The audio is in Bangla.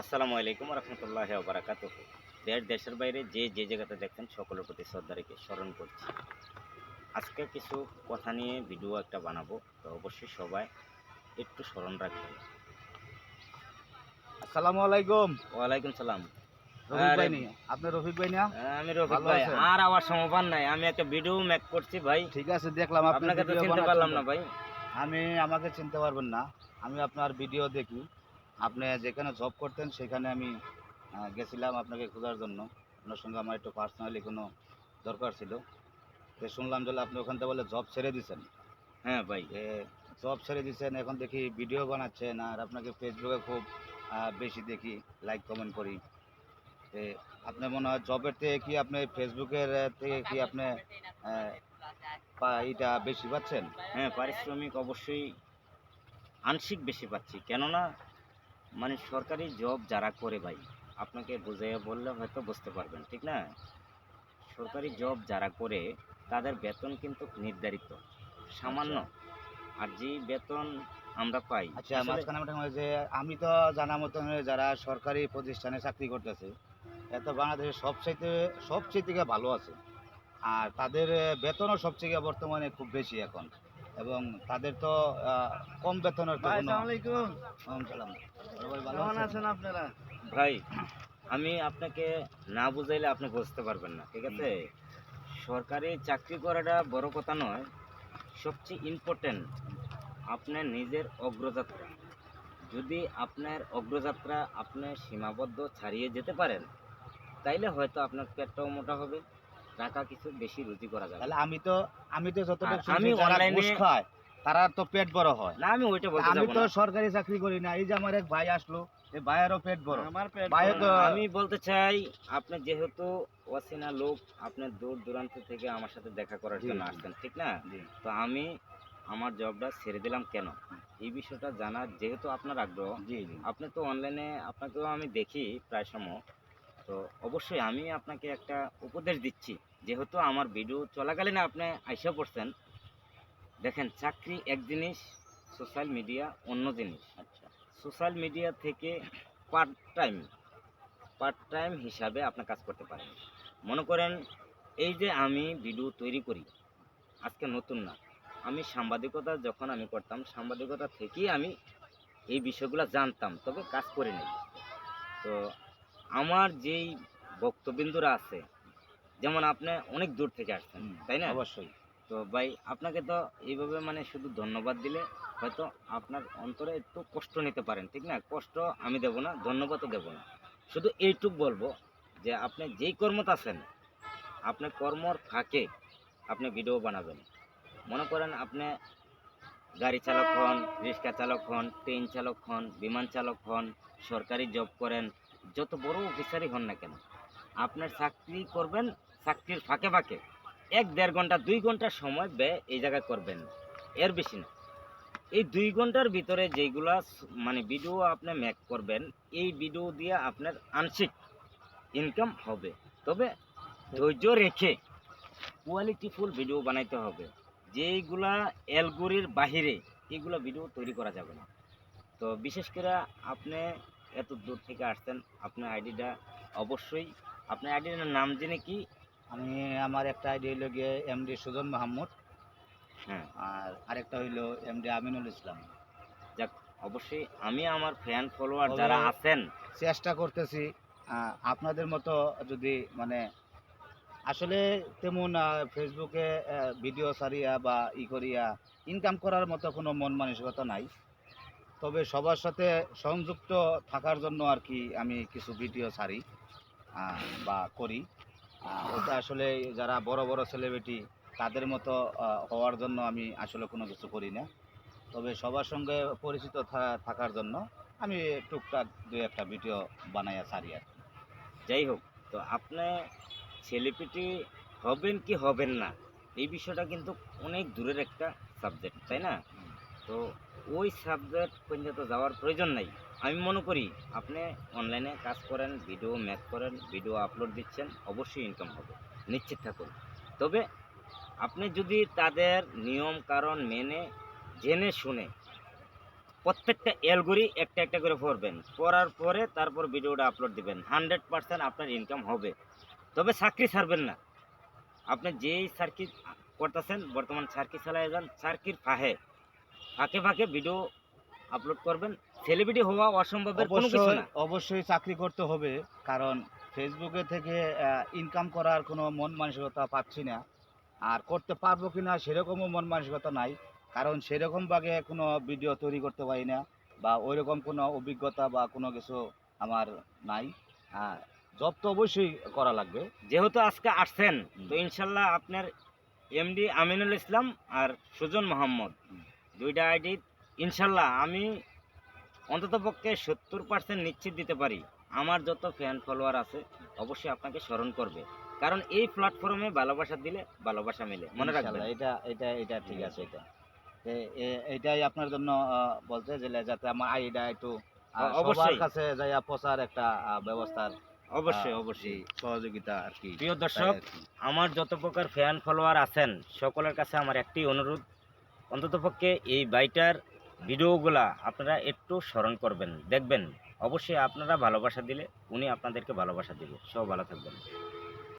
আসসালামু আলাইকুম রহমতুল্লাহ বারাকাত দেশ দেশের বাইরে যে যে জায়গাতে দেখছেন সকলের প্রতি শ্রদ্ধা রেখে স্মরণ করছি। আজকে কিছু কথা নিয়ে ভিডিও একটা বানাবো তো অবশ্যই সবাই একটু স্মরণ রাখবেন। আসসালামু আলাইকুম। ওয়ালাইকুম সালাম। রফিক ভাই আপনি রফিক ভাই না? আমি রফিক ভাই আর আমার সমবান নাই আমি একটা ভিডিও মেক করছি ভাই। ঠিক আছে দেখলাম আপনাকে তো চিনতে পারলাম না ভাই। আমি আমাকে চিনতে পারবেন না আমি আপনার ভিডিও দেখি। আপনি যেখানে জব করতেন সেখানে আমি গেছিলাম আপনাকে খোঁজার জন্য। আপনার সঙ্গে আমার একটু পার্সোনালি কোনো দরকার ছিল। তো শুনলাম যে আপনি ওখান থেকে বলে জব ছেড়ে দিছেন। হ্যাঁ ভাই। জব ছেড়ে দিছেন এখন দেখি ভিডিও বানাচ্ছেন আর আপনাকে ফেসবুকে খুব বেশি দেখি লাইক কমেন্ট করি। তে আপনি মনে হয় জবের থেকে কি আপনি ফেসবুকের থেকে কি আপনি এটা বেশি পাচ্ছেন? হ্যাঁ পারিশ্রমিক অবশ্যই আংশিক বেশি পাচ্ছি। কেননা মানে সরকারি জব যারা করে ভাই আপনাকে বুঝাইয়া বললে হয়তো বুঝতে পারবেন ঠিক না? সরকারি জব যারা করে তাদের বেতন কিন্তু নির্ধারিত সামান্য। আর যে বেতন আমরা পাই আচ্ছা মাঝখানে যে আমি তো জানা মতন যারা সরকারি প্রতিষ্ঠানে চাকরি করতেছে এত বাংলাদেশে সবচাইতে সবচেয়ে থেকে ভালো আছে। আর তাদের বেতনও সবচেয়ে বর্তমানে খুব বেশি এখন। এবং তাদের তো কম বেতনের তো সালাম। সবাই আছেন? আপনারা? ভাই আমি আপনাকে না বুঝাইলে আপনি বুঝতে পারবেন না ঠিক আছে? সরকারি চাকরি করাটা বড় কথা নয় সবচেয়ে ইম্পর্টেন্ট আপনার নিজের অগ্রযাত্রা। যদি আপনার অগ্রযাত্রা আপনি সীমাবদ্ধ ছাড়িয়ে যেতে পারেন তাইলে হয়তো আপনার পেটটাও মোটা হবে। টাকা কিছু বেশি রুজি করা যাবে। তাহলে আমি তো আমি তো যতটুকু আমি খায় তারা তো পেট বড় হয়। না আমি ওইটা বলতে আমি তো সরকারি চাকরি করি না। এই যে আমার এক ভাই আসলো এই ভাইয়েরও পেট বড়। আমার পেট বড় তো আমি বলতে চাই আপনি যেহেতু অচেনা লোক আপনি দূর দূরান্ত থেকে আমার সাথে দেখা করার জন্য। আসছেন ঠিক না? তো আমি আমার জবটা ছেড়ে দিলাম কেন? এই বিষয়টা জানার যেহেতু আপনার আগ্রহ জি জি। আপনি তো অনলাইনে আপনাকেও আমি দেখি প্রায় সময়। তো অবশ্যই আমি আপনাকে একটা উপদেশ দিচ্ছি। যেহেতু আমার ভিডিও চলাকালীন আপনি আইসা পড়ছেন দেখেন চাকরি এক জিনিস সোশ্যাল মিডিয়া অন্য জিনিস। আচ্ছা। সোশ্যাল মিডিয়া থেকে পার্ট টাইম পার্ট টাইম হিসাবে আপনি কাজ করতে পারেন। মনে করেন এই যে আমি ভিডিও তৈরি করি আজকে নতুন না আমি সাংবাদিকতা যখন আমি করতাম সাংবাদিকতা থেকেই আমি এই বিষয়গুলো জানতাম তবে কাজ করে নেই। তো আমার যেই বক্তবিন্দুরা আছে যেমন আপনি অনেক দূর থেকে আসছেন তাই না? অবশ্যই। তো ভাই আপনাকে তো এইভাবে মানে শুধু ধন্যবাদ দিলে হয়তো আপনার অন্তরে একটু কষ্ট নিতে পারেন ঠিক না? কষ্ট আমি দেব না ধন্যবাদও দেব না। শুধু এইটুক বলব যে আপনি যেই কর্মতে আছেন আপনি কর্মর ফাঁকে আপনি ভিডিও বানাবেন। মনে করেন আপনি গাড়ি চালক হন রিক্সা চালক হন ট্রেন চালক হন বিমান চালক হন সরকারি জব করেন যত বড় অফিসারই হন না কেন আপনার চাকরি করবেন চাকরির ফাঁকে ফাঁকে এক দেড় ঘণ্টা, দুই ঘণ্টা সময় ব্যয় এই জায়গায় করবেন। এর বেশি না। এই দুই ঘণ্টার ভিতরে যেগুলা মানে ভিডিও আপনি মেক করবেন, এই ভিডিও দিয়ে আপনার আংশিক ইনকাম হবে। তবে ধৈর্য রেখে কোয়ালিটিফুল ভিডিও বানাইতে হবে। যেইগুলা অ্যালগোরির বাহিরে এগুলা ভিডিও তৈরি করা যাবে না। তো বিশেষ করে আপনি এত দূর থেকে আসছেন, আপনার আইডিটা অবশ্যই, আপনার আইডির নাম জেনে কি আমি আমার একটা আইডি হইল গিয়ে এমডি সুজন মাহমুদ। হ্যাঁ। আর আরেকটা হইল এমডি আমিনুল ইসলাম। যাক অবশ্যই আমি আমার ফ্যান ফলোয়ার যারা আছেন চেষ্টা করতেছি আপনাদের মতো যদি মানে আসলে তেমন ফেসবুকে ভিডিও সারিয়া বা ই করিয়া ইনকাম করার মতো কোনো মন মানসিকতা নাই। তবে সবার সাথে সংযুক্ত থাকার জন্য আর কি আমি কিছু ভিডিও সারি বা করি। ওটা আসলে যারা বড় বড় সেলিব্রিটি তাদের মতো হওয়ার জন্য আমি আসলে কোনো কিছু করি না। তবে সবার সঙ্গে পরিচিত থাকার জন্য আমি টুকটাক দুই একটা ভিডিও বানাইয়া সারি আর কি। যাই হোক তো আপনি ছেলেপিটি হবেন কি হবেন না এই বিষয়টা কিন্তু অনেক দূরের একটা সাবজেক্ট তাই না? তো ওই সাবজেক্ট পর্যন্ত যাওয়ার প্রয়োজন নাই। আমি মনে করি আপনি অনলাইনে কাজ করেন ভিডিও মেক করেন ভিডিও আপলোড দিচ্ছেন, অবশ্যই ইনকাম হবে। নিশ্চিত থাকুন। তবে আপনি যদি তাদের নিয়ম কারণ মেনে, জেনে শুনে প্রত্যেকটা অ্যালগোরি একটা একটা করে পড়বেন, পড়ার পরে তারপর ভিডিওটা আপলোড দিবেন হান্ড্রেড পার্সেন্ট আপনার ইনকাম হবে। তবে চাকরি ছাড়বেন না। আপনি যেই সার্কি করতেছেন, বর্তমান সার্কি চালায় যান সার্কির ফাঁকে ফাঁকে ফাঁকে ভিডিও আপলোড করবেন সেলিব্রিটি হওয়া অসম্ভবের কোনো কিছু অবশ্যই না। অবশ্যই চাকরি করতে হবে কারণ ফেসবুকে থেকে ইনকাম করার কোনো মন মানসিকতা পাচ্ছি না। আর করতে পারব কিনা সেরকমও মন মানসিকতা নাই কারণ সেরকম ভাবে কোনো ভিডিও তৈরি করতে পারি না বা ওইরকম কোনো অভিজ্ঞতা বা কোনো কিছু আমার নাই। জব তো অবশ্যই করা লাগবে। যেহেতু আজকে আসছেন তো ইনশাল্লাহ আপনার এমডি আমিনুল ইসলাম আর সুজন মোহাম্মদ দুইটা আইডি ইনশাল্লাহ আমি অন্ততপক্ষে সত্তর পার্সেন্ট নিশ্চিত দিতে পারি। আমার যত ফ্যান ফলোয়ার আছে অবশ্যই আপনাকে স্মরণ করবে। কারণ এই প্ল্যাটফর্মে ভালোবাসা দিলে ভালোবাসা মিলে। মনে রাখবেন। এটা এটা এটা ঠিক আছে এটা। এটাই আপনার জন্য বলতে যে যাতে আমার আইডা একটু সবার অবশ্যই। কাছে যাইয়া প্রচার একটা ব্যবস্থার অবশ্যই অবশ্যই। সহযোগিতা আর কি। প্রিয় দর্শক আমার যত প্রকার ফ্যান ফলোয়ার আছেন সকলের কাছে আমার একটি অনুরোধ। অন্ততপক্ষে এই বাইটার ভিডিওগুলা আপনারা একটু স্মরণ করবেন। দেখবেন, অবশ্যই আপনারা ভালোবাসা দিলে উনি আপনাদেরকে ভালোবাসা দিবে। সব ভালো থাকবেন।